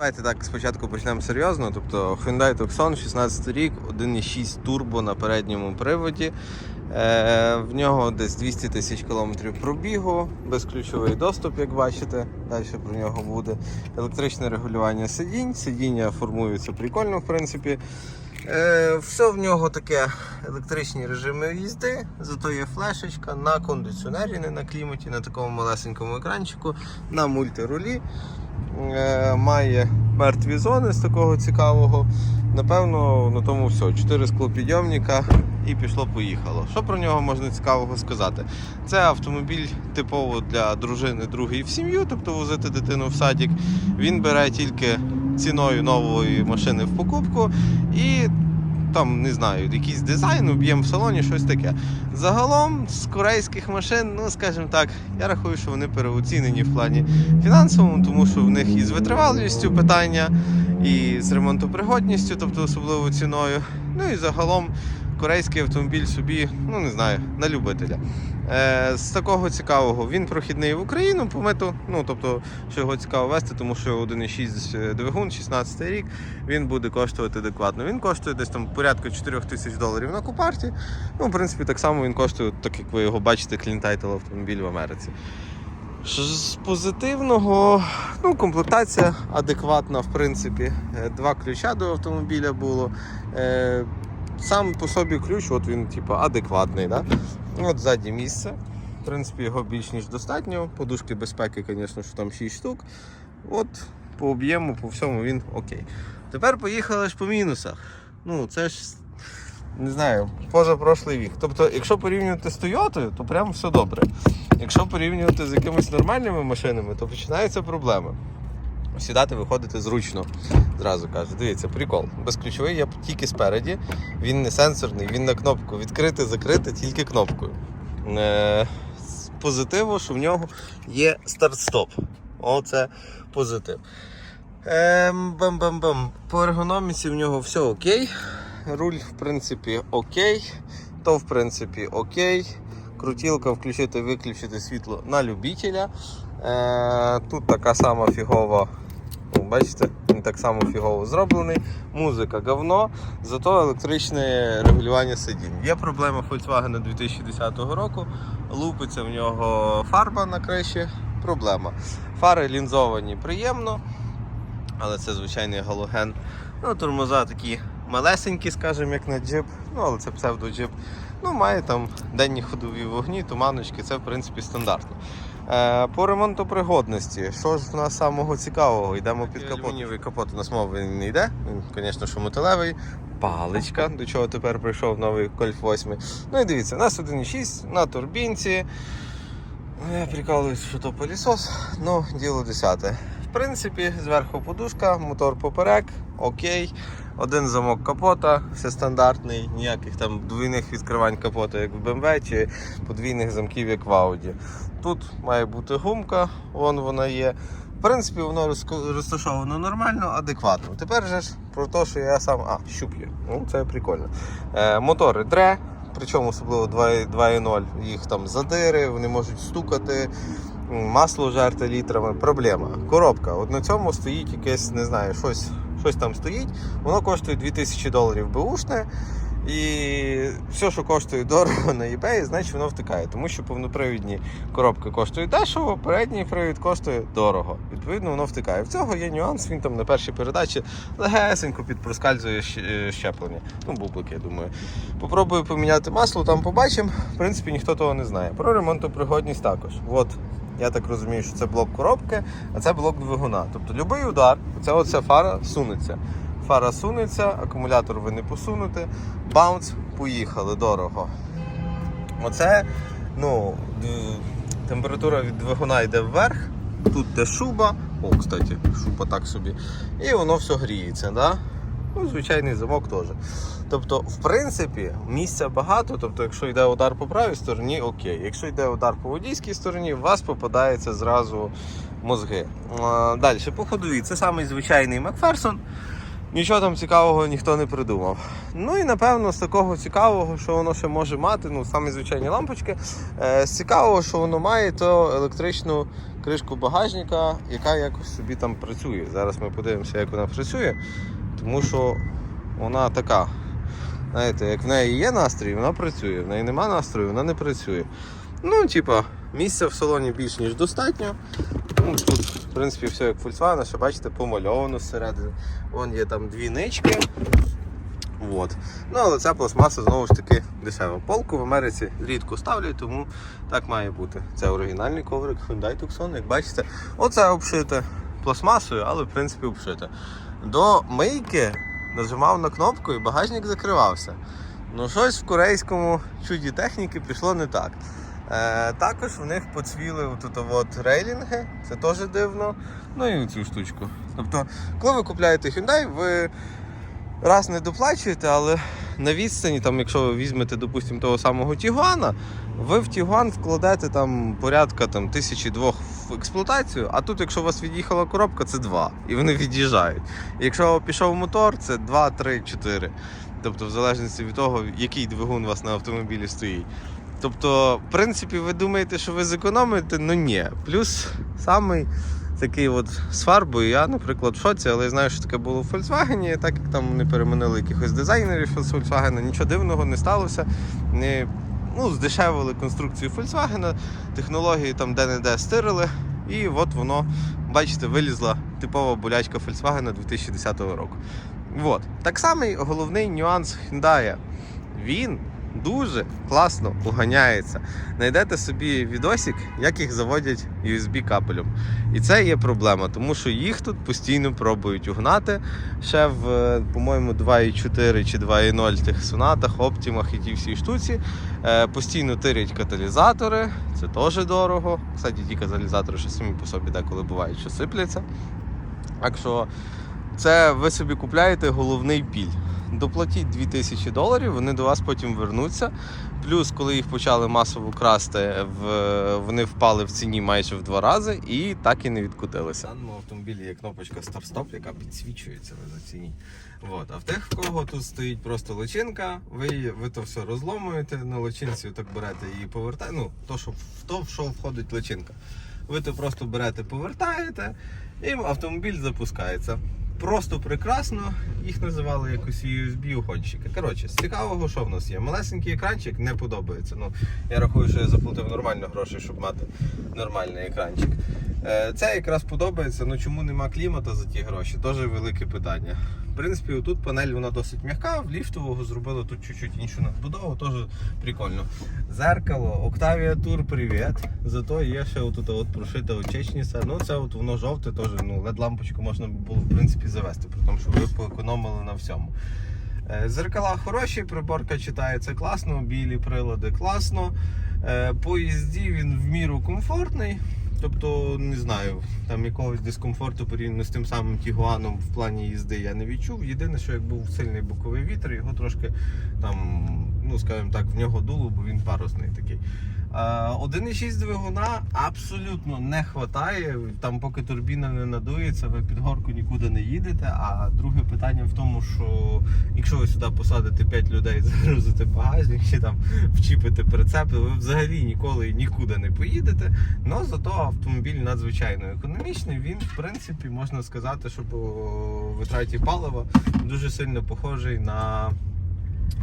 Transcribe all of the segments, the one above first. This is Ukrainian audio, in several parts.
Давайте так спочатку почнемо серйозно. Тобто Hyundai Tucson 16 рік, 1.6 турбо на передньому приводі. Е, в нього десь 200 тисяч кілометрів пробігу, безключовий доступ, як бачите. Далі про нього буде. Електричне регулювання сидінь. Сидіння формуються прикольно, в принципі. Е, все в нього таке електричні режими їзди, зато є флешечка на кондиціонері, не на кліматі, на такому малесенькому екранчику, на мультирулі. Е, має мертві зони з такого цікавого. Напевно, на тому все. Чотири склопідйомника і пішло-поїхало. Що про нього можна цікавого сказати? Це автомобіль типово для дружини другої в сім'ю, тобто возити дитину в садик. Він бере тільки ціною нової машини в покупку і там не знаю, якийсь дизайн, об'єм в салоні, щось таке. Загалом з корейських машин, ну скажімо так, я рахую, що вони переоцінені в плані фінансовому, тому що в них і з витривалістю питання, і з ремонтопригодністю, тобто особливо ціною. Ну і загалом корейський автомобіль собі, ну не знаю, на любителя. Е, з такого цікавого він прохідний в Україну по мету. Ну тобто, що його цікаво вести, тому що 1,6 двигун, 16 рік, він буде коштувати адекватно. Він коштує десь там порядка 4 тисяч доларів на купарті. Ну, в принципі, так само він коштує, так як ви його бачите, Clean автомобіль в Америці. З позитивного, ну, комплектація адекватна, в принципі. Е, Два ключа до автомобіля було. Сам по собі ключ, от він, типу, адекватний. Да? От заднє місце. В принципі, його більш ніж достатньо. Подушки безпеки, звісно, що там 6 штук. От по об'єму, по всьому він окей. Тепер поїхали ж по мінусах. Ну, це ж не знаю, позапрошлий вік. Тобто, якщо порівнювати з Тойотою, то прям все добре. Якщо порівнювати з якимись нормальними машинами, то починаються проблеми. Сідати, виходити зручно. Зразу кажу, дивіться, прикол. Безключовий я тільки спереді, він не сенсорний, він на кнопку відкрити, закрити тільки кнопкою. Е, з позитиву, що в нього є старт-стоп. Оце позитив. Ем, бам-бам-бам. По ергономіці в нього все окей. Руль, в принципі, окей. То, в принципі, окей. Крутілка включити, виключити світло на любителя. Е, тут така сама фігова. Бачите, він так само фігово зроблений. Музика говно, зато електричне регулювання сидінь. Є проблема Volkswagen 2010 року. Лупиться в нього фарба на криші. Проблема. Фари лінзовані приємно, але це звичайний галоген. Ну, тормоза такі малесенькі, скажімо, як на джип, ну але це псевдоджип. Ну, має там денні ходові вогні, туманочки, це в принципі стандартно. Е, ремонту пригодності, що ж в нас самого цікавого? Йдемо під капот. Алюмінієвий капот у нас мови не йде. Він, звісно, що металевий. Паличка, до чого тепер прийшов новий Кольф 8. Ну і дивіться, у нас 1.6 на турбінці. Ну, Я прикалуюсь, що то пилісос, ну діло десяте. Принципі, зверху подушка, мотор поперек, окей. Один замок капота, все стандартний, ніяких там двійних відкривань капота, як в BMW, чи подвійних замків, як в Audi. Тут має бути гумка, вон вона є. В принципі, воно розташовано нормально, адекватно. Тепер же ж про те, що я сам. А, щуп є. Ну, це прикольно. Е, мотори дре, причому особливо 2.0. Їх там задири, вони можуть стукати, масло жерти літрами. Проблема. Коробка. От на цьому стоїть якесь, не знаю, щось, щось там стоїть. Воно коштує 2000 доларів беушне. І все, що коштує дорого на eBay, значить воно втикає. Тому що повнопривідні коробки коштують дешево, передній привід коштує дорого. Відповідно, воно втикає. В цього є нюанс, він там на першій передачі легесенько підпроскальзує е, щеплення. Ну, бублики, я думаю. Попробую поміняти масло, там побачимо. В принципі, ніхто того не знає. Про ремонтопригодність також. От, я так розумію, що це блок коробки, а це блок двигуна. Тобто будь-який удар, це оця фара сунеться. Фара сунеться, акумулятор ви не посунете. Баунс, поїхали, дорого. Оце, ну, температура від двигуна йде вверх, тут де шуба, о, кстати, шуба так собі, і воно все гріється. Да? Ну, звичайний замок теж. Тобто, в принципі, місця багато. Тобто, якщо йде удар по правій стороні, окей. Якщо йде удар по водійській стороні, у вас попадається зразу мозги. Далі, по ходові, це самий звичайний Макферсон. Нічого там цікавого ніхто не придумав. Ну і напевно з такого цікавого, що воно ще може мати, ну самі звичайні лампочки. Е, з цікавого, що воно має, то електричну кришку багажника, яка якось собі там працює. Зараз ми подивимося, як вона працює, тому що вона така. Знаєте, як в неї є настрій, вона працює. В неї нема настрою, вона не працює. Ну, типа, місця в салоні більш ніж достатньо. Ну, тут, в принципі, все як Volkswagen, що бачите, помальовано всередині. Вон є там дві нички. От. Ну, але ця пластмаса знову ж таки дешева. Полку в Америці рідко ставлять, тому так має бути. Це оригінальний коврик Hyundai Tucson, як бачите, оце обшите пластмасою, але в принципі обшите. До мийки нажимав на кнопку і багажник закривався. Ну, щось в корейському чуді техніки пішло не так. Е, також в них поцвіли отут от рейлінги, це теж дивно. Ну і цю штучку. Тобто, коли ви купляєте Hyundai, ви раз не доплачуєте, але на відстані, там, якщо ви візьмете, допустимо, того самого Тігуана, ви в Тігуан вкладете там порядка там, тисячі двох в експлуатацію, а тут, якщо у вас від'їхала коробка, це два. І вони від'їжджають. Якщо пішов мотор, це 2, 3, 4. Тобто, в залежності від того, який двигун у вас на автомобілі стоїть. Тобто, в принципі, ви думаєте, що ви зекономите, ну ні. Плюс самий такий от з фарбою. Я, наприклад, в шоці, але я знаю, що таке було в Volkswagen, так як там не переманили якихось дизайнерів з Volkswagen, нічого дивного не сталося. Не, ну, здешевили конструкцію Volkswagen, технології там де-не-де стирили. І от воно, бачите, вилізла типова болячка Volkswagen 2010 року. От. Так само головний нюанс Hyundai. Він дуже класно уганяється. Найдете собі відосик, як їх заводять USB капелем. І це є проблема, тому що їх тут постійно пробують угнати. Ще в, е, по-моєму, 2.4 чи 2.0 тих сонатах, оптимах і ті всі штуці. Е, постійно тирять каталізатори, це теж дорого. Кстати, ті каталізатори ще самі по собі деколи бувають, що сипляться. Так що це ви собі купляєте головний піль. Доплатіть 2000 доларів, вони до вас потім вернуться. Плюс, коли їх почали масово красти, в, вони впали в ціні майже в два рази і так і не відкотилися. В даному автомобілі є кнопочка старт-стоп, яка підсвічується ви зацініть. От. А в тих, в кого тут стоїть просто личинка, ви, ви то все розломуєте на личинці, так берете і повертаєте. Ну, то, що, в то, в що входить личинка. Ви то просто берете, повертаєте, і автомобіль запускається. Просто прекрасно, їх називали якось USB уходчики. Коротше, з цікавого, що в нас є? Малесенький екранчик не подобається. Ну, я рахую, що я заплатив нормально гроші, щоб мати нормальний екранчик. Е, Це якраз подобається, ну чому нема клімата за ті гроші? Теж велике питання. В принципі, тут панель вона досить м'яка, в ліфтового зробили тут чуть-чуть іншу надбудову, теж прикольно. Зеркало, Octavia Tour, привіт. Зато є ще отут от прошита очечниця. Ну це от воно жовте, теж ну, лампочку можна було в принципі завести, при тому, що ви поекономили на всьому. Е, Зеркала хороші, приборка читається класно, білі прилади класно. Е, По їзді він в міру комфортний. Тобто, не знаю, там якогось дискомфорту порівняно з тим самим Тігуаном в плані їзди я не відчув. Єдине, що як був сильний боковий вітер, його трошки там, ну скажімо так, в нього дуло, бо він парусний такий. Е, 1,6 двигуна абсолютно не вистачає. Там, поки турбіна не надується, ви під горку нікуди не їдете. А друге питання в тому, що якщо ви сюди посадите 5 людей, загрузите багажник чи там вчіпите прицепи, ви взагалі ніколи нікуди не поїдете. Ну зато автомобіль надзвичайно економічний. Він, в принципі, можна сказати, що по витраті палива дуже сильно похожий на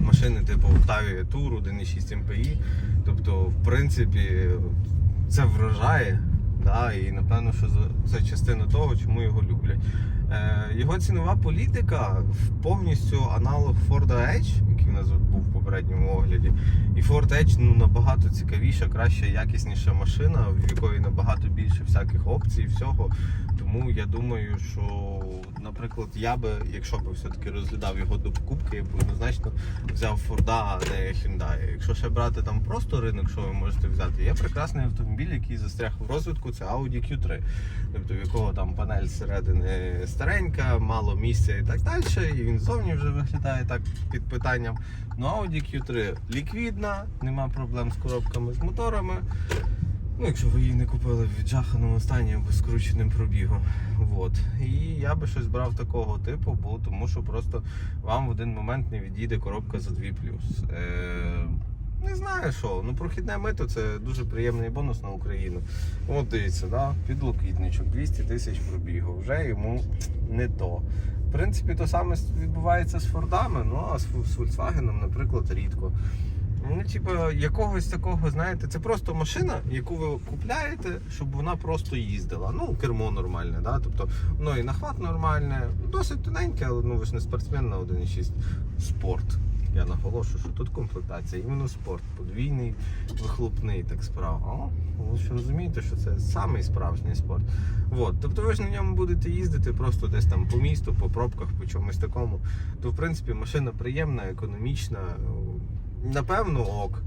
машини типу Octavia Tour 1.6 MPI. Тобто, в принципі, це вражає. Да, і напевно, що це частина того, чому його люблять. Е, його цінова політика повністю аналог Ford Edge, який у нас був в попередньому огляді. І Ford Edge ну, набагато цікавіша, краща, якісніша машина, в якої набагато більше всяких опцій, і всього. Тому я думаю, що, наприклад, я би, якщо б все-таки розглядав його до покупки, я б однозначно взяв Форда, а не Hyundai. Якщо ще брати там просто ринок, що ви можете взяти, є прекрасний автомобіль, який застряг в розвитку, це Audi Q3. Тобто в якого там панель зсередини старенька, мало місця і так далі. І він зовні вже виглядає так під питанням. Ну Audi Q3 ліквідна, нема проблем з коробками з моторами. Ну, якщо ви її не купили в віджаханому стані або скрученим пробігом. Вот. І я би щось брав такого типу, бо тому що просто вам в один момент не відійде коробка за 2 Е, не знаю що. Ну, прохідне мито це дуже приємний бонус на Україну. От дивіться, да? підлокітничок, 200 тисяч пробігу. Вже йому не то. В принципі, то саме відбувається з Фордами, ну а з Volkswagen, наприклад, рідко. Ну, типу, якогось такого, знаєте, це просто машина, яку ви купляєте, щоб вона просто їздила. Ну, кермо нормальне, да? тобто воно і нахват нормальне, досить тоненьке, але ну ви ж не спортсмен на 1,6 спорт. Я наголошую, що тут комплектація, іменно спорт, подвійний, вихлопний, так справа. Ви ж розумієте, що це самий справжній спорт. От, тобто ви ж на ньому будете їздити просто десь там по місту, по пробках, по чомусь такому. То в принципі машина приємна, економічна. Напевно, ок.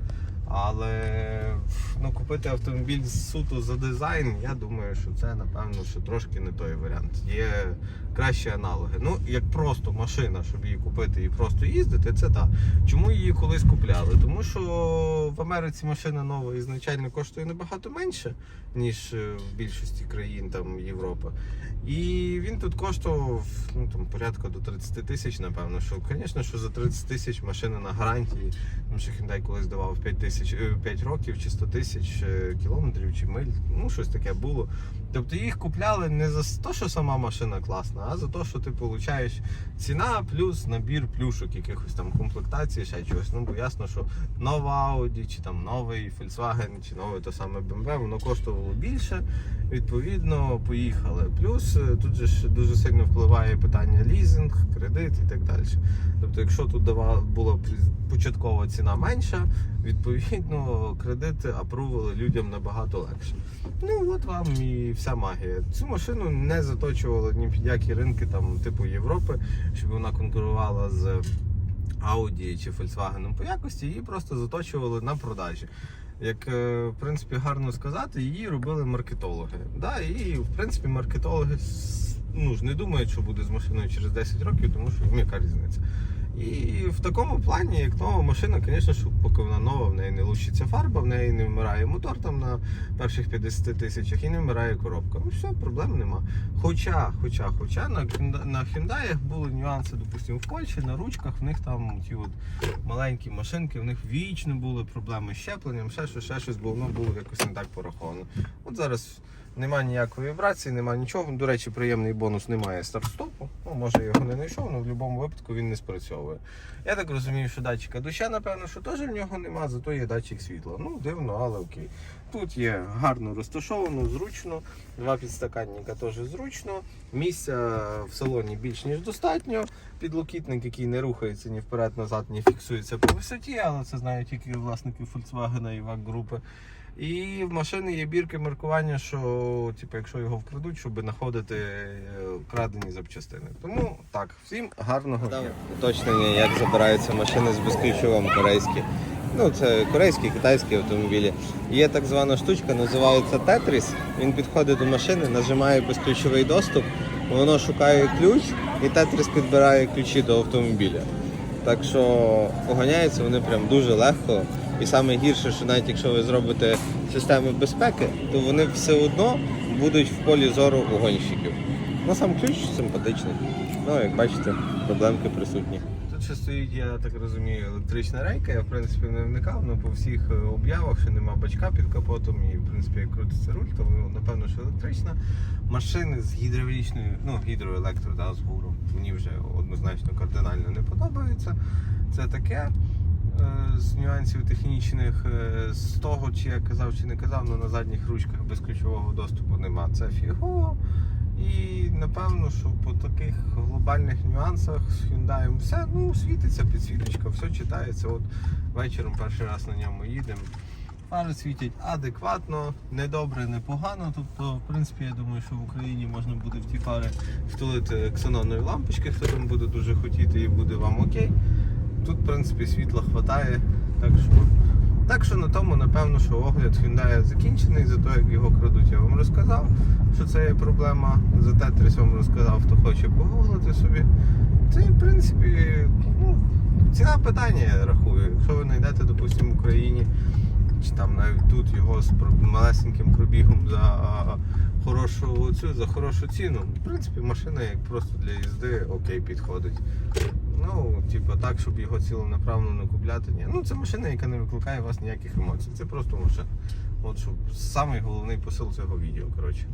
Але ну, купити автомобіль суто за дизайн, я думаю, що це напевно що трошки не той варіант. Є кращі аналоги. Ну, як просто машина, щоб її купити і просто їздити, це так. Чому її колись купляли? Тому що в Америці машина нова ізначально коштує набагато менше, ніж е, в більшості країн там Європи. І він тут коштував ну, там, порядка до 30 тисяч, напевно. Що, звісно, що за 30 тисяч машина на гарантії. Тому що Hyundai колись давав 5, тисяч, е, 5 років чи 100 тисяч е, кілометрів чи миль. Ну, щось таке було. Тобто їх купляли не за те, що сама машина класна, а за те, що ти получаєш ціна плюс набір плюшок, якихось там комплектацій, ще чогось. Ну, бо ясно, що нова Audi, чи там новий Volkswagen, чи новий то саме BMW, воно коштувало більше. Відповідно, поїхали. Плюс е, тут же ж дуже сильно впливає питання лізинг, кредит і так далі. Тобто, якщо тут дава- була початкова ціна менша, відповідно кредити апрували людям набагато легше. Ну от вам і вся магія. Цю машину не заточували ні під які ринки там типу Європи, щоб вона конкурувала з Audi чи Volkswagen по якості, її просто заточували на продажі. Як е, в принципі гарно сказати, її робили маркетологи. Да, і в принципі маркетологи ну, ж не думають, що буде з машиною через 10 років, тому що їм яка різниця. І в такому плані, як нова машина, звісно, що поки вона нова, в неї не лущиться фарба, в неї не вмирає мотор там на перших 50 тисячах і не вмирає коробка. Ну все, проблем нема. Хоча, хоча, хоча на, на Hyundai були нюанси, допустимо, в Польщі, на ручках, в них там ті от маленькі машинки, в них вічно були проблеми з щепленням, ще щось, ще щось, бо воно було якось не так пораховано. От зараз немає ніякої вібрації, немає нічого. До речі, приємний бонус немає старт-стопу. Ну, може, його не знайшов, але в будь-якому випадку він не спрацьовує. Я так розумію, що датчика доща, напевно, що теж в нього нема, зато є датчик світла. Ну, дивно, але окей. Тут є гарно розташовано, зручно. Два підстаканника теж зручно. Місця в салоні більш ніж достатньо. Підлокітник, який не рухається ні вперед-назад, ні фіксується по висоті, але це знають тільки власники Volkswagen і VAG групи. І в машини є бірки маркування, що типу, якщо його вкрадуть, щоб знаходити е, крадені запчастини. Тому так, всім гарного дня. Уточнення, як забираються машини з безключовим корейські. Ну, це корейські, китайські автомобілі. Є так звана штучка, називається Тетріс. Він підходить до машини, нажимає безключовий доступ, воно шукає ключ і Тетріс підбирає ключі до автомобіля. Так що поганяються вони прям дуже легко. І саме гірше, що навіть якщо ви зробите системи безпеки, то вони все одно будуть в полі зору угонщиків. Ну сам ключ симпатичний. Ну, як бачите, проблемки присутні. Тут ще стоїть, я так розумію, електрична рейка. Я в принципі не вникав, але по всіх е, об'явах, що нема бачка під капотом і в принципі як крутиться руль, то ну, напевно, що електрична. Машини з гідравлічною, ну гідроелектро, да, з гуру. Мені вже однозначно кардинально не подобаються. Це таке. Е, З нюансів технічних, е, з того, чи я казав, чи не казав, але на задніх ручках безключового доступу нема. Це фігово. І напевно, що по таких глобальних нюансах з Hyundai все ну, світиться, підсвіточка, все читається. От вечором перший раз на ньому їдемо. Фари світять адекватно, не добре, не погано. Тобто, в принципі, я думаю, що в Україні можна буде в ті фари втулити ксенонові лампочки, хто там буде дуже хотіти і буде вам окей. Тут, в принципі, світла вистачає. Так що, так що на тому, напевно, що огляд Hyundai закінчений, за те, як його крадуть, я вам розказав, що це є проблема. За Тетріс вам розказав, хто хоче погуглити собі. Це, в принципі, ну, ціна питання, я рахую. Якщо ви знайдете, допустимо, в Україні чи там навіть тут його з малесеньким пробігом за хорошу цю, за хорошу ціну. В принципі, машина як просто для їзди окей підходить. Ну, типу, так, щоб його цілонаправно не купляти. Ні. Ну, це машина, яка не викликає у вас ніяких емоцій. Це просто машина. От що самий головний посил цього відео, коротше.